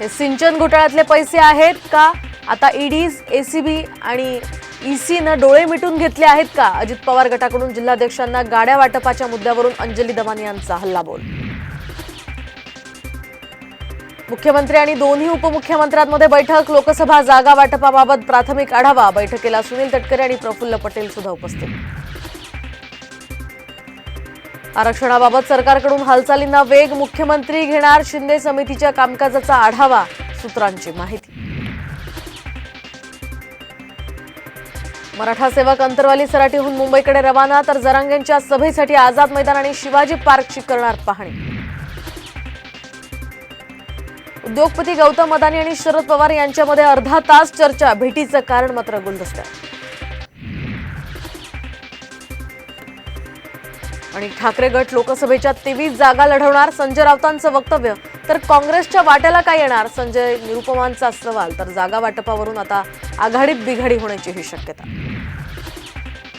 हे सिंचन घोटाळ्यातले पैसे आहेत का? आता ईडीज एसीबी आणि ईसीनं डोळे मिटून घेतले आहेत का? अजित पवार गटाकडून जिल्हाध्यक्षांना गाड्या वाटपाच्या मुद्द्यावरून अंजली दमानी यांचा हल्लाबोल. मुख्यमंत्री आणि दोन्ही उपमुख्यमंत्र्यांमध्ये बैठक लोकसभा जागा वाटपाबाबत प्राथमिक आढावा बैठकीला सुनील तटकरे आणि प्रफुल्ल पटेल सुद्धा उपस्थित आरक्षणाबाबत सरकारकडून हालचालींना वेग मुख्यमंत्री घेणार शिंदे समितीच्या कामकाजाचा आढावा सूत्रांची माहिती. मराठा सेवक अंतरवाली सराटीहून मुंबईकडे रवाना तर जरांगेंच्या सभेसाठी आझाद मैदान आणि शिवाजी पार्कची करणार पाहणी. उद्योगपती गौतम अदानी आणि शरद पवार यांच्यामध्ये अर्धा तास चर्चा भेटीचं कारण मात्र गुलदस्त्यात. आणि ठाकरे गट लोकसभेच्या तेवीस जागा लढवणार. संजय राऊतांचं वक्तव्य. तर काँग्रेसच्या वाट्याला काय येणार? संजय निरुपमांचा सवाल. तर जागा वाटपावरून आता आघाडीत बिघाडी होण्याची ही शक्यता.